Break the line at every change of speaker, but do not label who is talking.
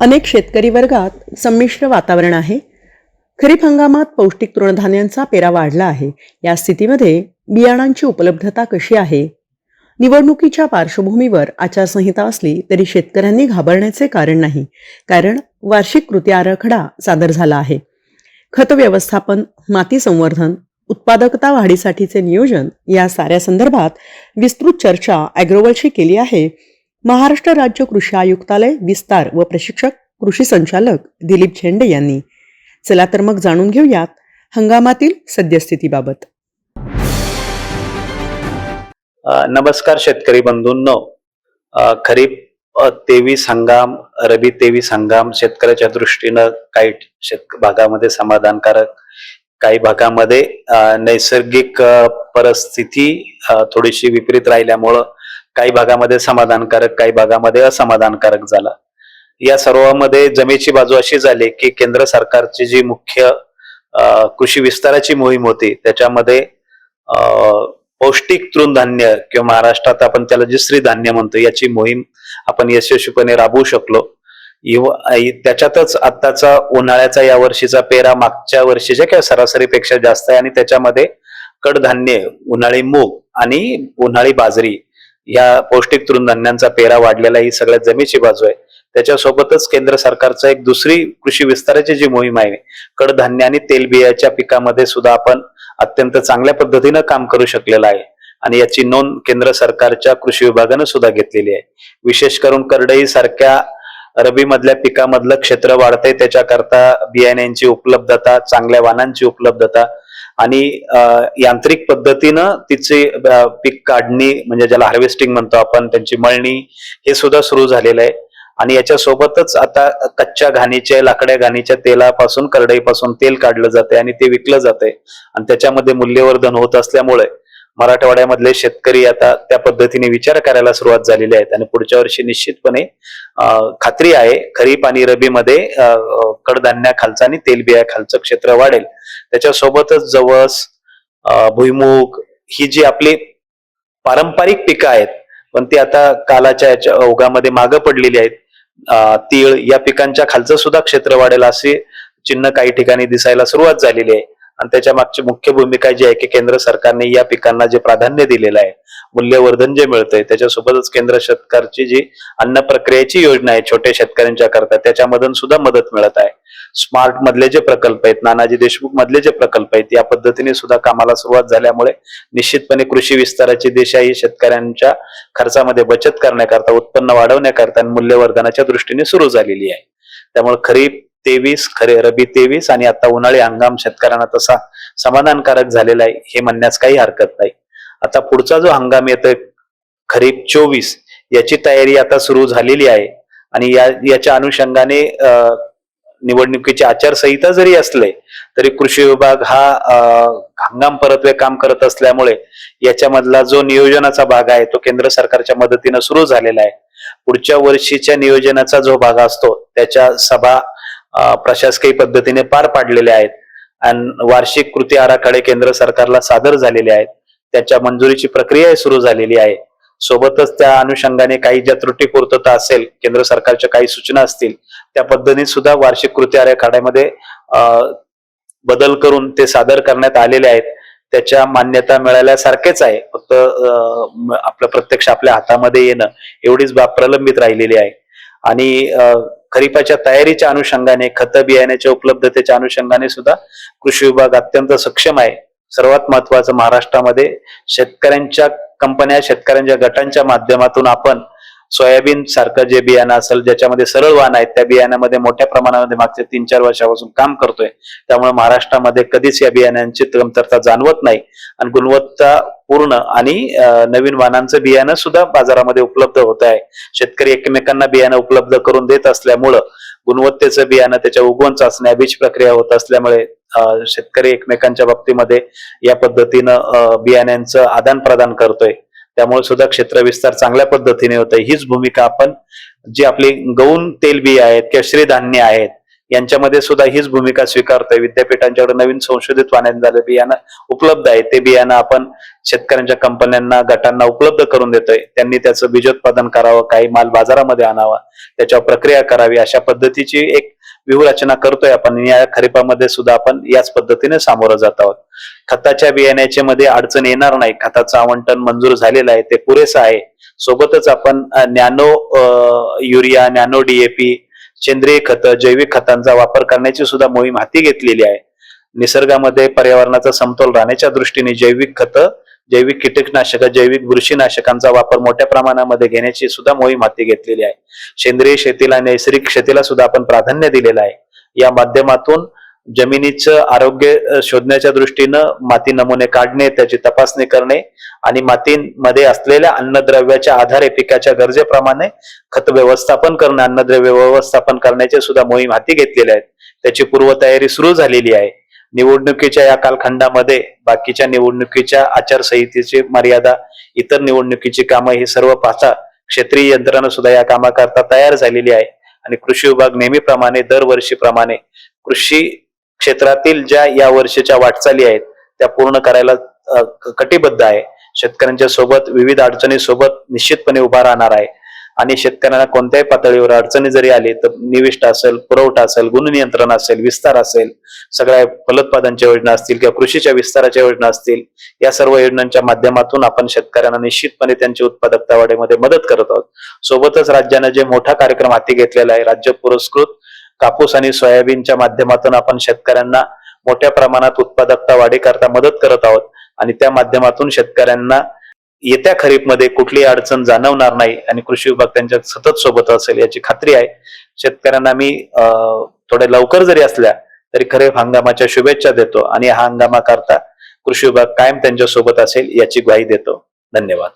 अनेक शेतकरी वर्गात संमिश्र वातावरण आहे. खरीप हंगामात पौष्टिक तृणधान्यांचा पेरा वाढला आहे. या स्थितीमध्ये बियाणांची उपलब्धता कशी आहे? निवडणुकीच्या पार्श्वभूमीवर आचारसंहिता असली तरी शेतकऱ्यांनी घाबरण्याचे कारण नाही. कारण वार्षिक कृती आराखडा सादर झाला आहे. खत व्यवस्थापन माती संवर्धन उत्पादकता वाढीसाठीचे नियोजन या साऱ्या संदर्भात विस्तृत चर्चा अॅग्रोवलशी केली आहे. महाराष्ट्र राज्य कृषी आयुक्तालय विस्तार व प्रशिक्षक कृषी संचालक दिलीप झेंडे यांनी. चला तर मग जाणून घेऊयात हंगामातील सद्यस्थितीबाबत.
नमस्कार शेतकरी बंधूंनो. खरीप तेवीस हंगाम रबी तेवीस हंगाम शेतकऱ्याच्या दृष्टीनं काही शेत भागामध्ये समाधानकारक काही भागामध्ये नैसर्गिक परिस्थिती थोडीशी विपरीत राहिल्यामुळं काही भागामध्ये समाधानकारक काही भागामध्ये असमाधानकारक झाला. या सर्वांमध्ये जमेची बाजू अशी झाली की केंद्र सरकारची जी मुख्य कृषी विस्ताराची मोहीम होती त्याच्यामध्ये पौष्टिक तृणधान्य किंवा महाराष्ट्रात आपण त्याला जे श्रीधान्य म्हणतो याची मोहीम आपण यशस्वीपणे राबवू शकलो. त्याच्यातच आत्ताचा उन्हाळ्याचा या वर्षीचा पेरा मागच्या वर्षीच्या किंवा सरासरीपेक्षा जास्त आहे आणि त्याच्यामध्ये कडधान्य उन्हाळी मूग आणि उन्हाळी बाजरी या पौष्टिक तृणधान्यांचा पेरा वाढलेला ही सगळ्यात जमेची बाजू आहे. त्याच्यासोबतच केंद्र सरकारचं एक दुसरी कृषी विस्ताराची जी मोहीम आहे कडधान्य आणि तेलबियाच्या पिकामध्ये सुद्धा आपण अत्यंत चांगल्या पद्धतीनं काम करू शकलेलं आहे. आणि याची नोंद केंद्र सरकारच्या कृषी विभागानं सुद्धा घेतलेली आहे. विशेष करून करडई सारख्या रबी मधल्या पिकामधलं क्षेत्र वाढतंय त्याच्याकरता बियाण्यांची उपलब्धता चांगल्या वाहनांची उपलब्धता आणि यांत्रिक पद्धतीनं तिचे पीक काढणी म्हणजे ज्याला हार्वेस्टिंग म्हणतो आपण त्यांची मळणी हे सुद्धा सुरू झालेलं आहे. आणि याच्या सोबतच आता कच्च्या घाणीच्या लाकड्या घाणीच्या तेलापासून करडईपासून तेल काढलं जाते आणि ते विकलं जाते आणि त्याच्यामध्ये मूल्यवर्धन होत असल्यामुळे मराठवाड्यामधले शेतकरी आता त्या पद्धतीने विचार करायला सुरुवात झालेली आहेत आणि पुढच्या वर्षी निश्चितपणे खात्री आहे खरीप आणि रबीमध्ये अं, कडधान्या खालचं आणि तेलबिया खालचं क्षेत्र वाढेल. त्याच्यासोबतच जवस भुईमुग भुईमूग ही जी आपली पारंपरिक पिकं आहेत पण ती आता कालाच्या याच्या ओघामध्ये मागं पडलेली आहेत. तीळ या पिकांच्या खालचं सुद्धा क्षेत्र वाढेल असे चिन्ह काही ठिकाणी दिसायला सुरुवात झालेली आहे. आणि त्याच्या मागची मुख्य भूमिका जी आहे की केंद्र सरकारने या पिकांना जे प्राधान्य दिलेलं आहे मूल्यवर्धन जे मिळतंय त्याच्यासोबतच केंद्र सरकारची जी अन्न प्रक्रियेची योजना आहे छोट्या शेतकऱ्यांच्या करता त्याच्यामधून सुद्धा मदत मिळत आहे. स्मार्ट मधले जे प्रकल्प आहेत नानाजी देशमुख मधले जे प्रकल्प आहेत या पद्धतीने सुद्धा कामाला सुरुवात झाल्यामुळे निश्चितपणे कृषी विस्ताराची दिशा ही शेतकऱ्यांच्या खर्चामध्ये बचत करण्याकरता उत्पन्न वाढवण्याकरता आणि मूल्यवर्धनाच्या दृष्टीने सुरू झालेली आहे. त्यामुळे खरीप तेवीस खरे रबी तेवीस आणि आता उन्हाळी हंगाम शेतकऱ्यांना तसा समाधानकारक झालेला आहे हे म्हणण्यास काही हरकत नाही. आता पुढचा जो हंगाम येतोय खरीप चोवीस याची तयारी आता सुरू झालेली आहे आणि या याच्या अनुषंगाने निवडणुकीची आचारसंहिता जरी असले तरी कृषी विभाग हा हंगाम परतवे काम करत असल्यामुळे याच्यामधला जो नियोजनाचा भाग आहे तो केंद्र सरकारच्या मदतीनं सुरू झालेला आहे. पुढच्या वर्षीच्या नियोजनाचा जो भाग असतो त्याच्या सभा प्रशासकीय पद्धतीने पार पाडलेले आहेत. आणि वार्षिक कृती आराखडे केंद्र सरकारला सादर झालेले आहेत. त्याच्या मंजुरीची प्रक्रिया सुरू झालेली आहे. सोबतच त्या अनुषंगाने काही ज्या त्रुटी पूर्तता असेल केंद्र सरकारच्या काही सूचना असतील त्या पद्धतीने सुद्धा वार्षिक कृती आराखड्यामध्ये बदल करून ते सादर करण्यात आलेले आहेत. त्याच्या मान्यता मिळाल्यासारखेच आहे. फक्त आपलं प्रत्यक्ष आपल्या हातामध्ये येणं एवढीच बाब प्रलंबित राहिलेली आहे. आणि खरीपाच्या तयारीच्या अनुषंगाने खत बियाण्याच्या उपलब्धतेच्या अनुषंगाने सुद्धा कृषी विभाग अत्यंत सक्षम आहे. सर्वात महत्वाचं महाराष्ट्रामध्ये शेतकऱ्यांच्या कंपन्या शेतकऱ्यांच्या गटांच्या माध्यमातून आपण सोयाबीन सारखं जे बियाणं असेल ज्याच्यामध्ये सरळ वाहन आहेत त्या बियाण्यामध्ये मोठ्या प्रमाणामध्ये मागच्या तीन चार वर्षापासून काम करतोय. त्यामुळे महाराष्ट्रामध्ये कधीच या बियाण्यांची कमतरता जाणवत नाही. आणि गुणवत्ता पूर्ण आणि नवीन वाहनांचं बियाणं सुद्धा बाजारामध्ये उपलब्ध होत आहे. शेतकरी एकमेकांना बियाणं उपलब्ध करून देत असल्यामुळं गुणवत्तेचं बियाणं त्याच्या उगवण चाचण्या बीज प्रक्रिया होत असल्यामुळे अं, शेतकरी एकमेकांच्या बाबतीमध्ये या पद्धतीनं बियाण्यांचं आदान प्रदान करतोय. त्यामुळे सुद्धा क्षेत्र विस्तार चांगल्या पद्धतीने होत हीच भूमिका आपण जी आपली गौण तेलबिया आहेत किंवा श्रीधान्य आहेत यांच्यामध्ये सुद्धा हीच भूमिका स्वीकारतोय. विद्यापीठांच्याकडे नवीन संशोधित वाहण्यात झालं बियाणं उपलब्ध आहे ते बियाणं आपण शेतकऱ्यांच्या कंपन्यांना गटांना उपलब्ध करून देतोय. त्यांनी त्याचं बीजोत्पादन करावं काही माल बाजारामध्ये आणावा त्याच्यावर प्रक्रिया करावी अशा पद्धतीची एक व्यूहरचना करतोय आपण. या खरीपामध्ये सुद्धा आपण याच पद्धतीने सामोरं जात आहोत. खताच्या बियाण्याच्या मध्ये अडचण येणार नाही. खताचं आवंटन मंजूर झालेलं आहे. ते पुरेसं आहे. सोबतच आपण नॅनो युरिया नॅनो डीएपी सेंद्रिय खतं जैविक खतांचा वापर करण्याची सुद्धा मोहीम हाती घेतलेली आहे. निसर्गामध्ये पर्यावरणाचा समतोल राहण्याच्या दृष्टीने जैविक खतं जैविक कीटकनाशक जैविक बुरशीनाशकांचा वापर मोठ्या प्रमाणामध्ये घेण्याची सुद्धा मोहीम हाती घेतलेली आहे. सेंद्रिय शेतीला नैसर्गिक शेतीला सुद्धा आपण प्राधान्य दिलेलं आहे. या माध्यमातून जमिनीचं आरोग्य शोधण्याच्या दृष्टीनं माती नमुने काढणे त्याची तपासणी करणे आणि मातीमध्ये असलेल्या अन्नद्रव्याच्या आधारे पिकाच्या गरजेप्रमाणे खत व्यवस्थापन करणे अन्नद्रव्य व्यवस्थापन करण्याचे सुद्धा मोहीम हाती घेतलेल्या आहेत त्याची पूर्वतयारी सुरू झालेली आहे. निवडणुकीच्या या कालखंडामध्ये बाकीच्या निवडणुकीच्या आचारसंहितेची मर्यादा इतर निवडणुकीची कामं ही सर्व पाहता क्षेत्रीय यंत्रणा सुद्धा या कामाकरता तयार झालेली आहे. आणि कृषी विभाग नेहमीप्रमाणे दरवर्षीप्रमाणे कृषी क्षेत्रातील ज्या या वर्षीच्या वाटचाली आहेत त्या पूर्ण करायला कटिबद्ध आहे. शेतकऱ्यांच्या सोबत विविध अडचणी सोबत निश्चितपणे उभा राहणार आहे. आणि शेतकऱ्यांना कोणत्याही पातळीवर अडचणी जरी आली तर निविष्ट असेल पुरवठा असेल गुणनियंत्रण असेल विस्तार असेल सगळ्या फलोत्पादनच्या योजना असतील किंवा कृषीच्या विस्ताराच्या योजना असतील या सर्व योजनांच्या माध्यमातून आपण शेतकऱ्यांना निश्चितपणे त्यांची उत्पादकता वाढीमध्ये मदत करत आहोत. सोबतच राज्यानं जे मोठा कार्यक्रम हाती घेतलेला आहे राज्य पुरस्कृत कापूस आणि सोयाबीनच्या माध्यमातून आपण शेतकऱ्यांना मोठ्या प्रमाणात उत्पादकता वाढीकरता मदत करत आहोत आणि त्या माध्यमातून शेतकऱ्यांना येत्या खरीपमध्ये कुठलीही अडचण जाणवणार नाही आणि कृषी विभाग त्यांच्या सतत सोबत असेल याची खात्री आहे. शेतकऱ्यांना मी अं, थोडे लवकर जरी असल्या तरी खरीप हंगामाच्या शुभेच्छा देतो आणि हा हंगामा करता कृषी विभाग कायम त्यांच्यासोबत असेल याची ग्वाही देतो. धन्यवाद.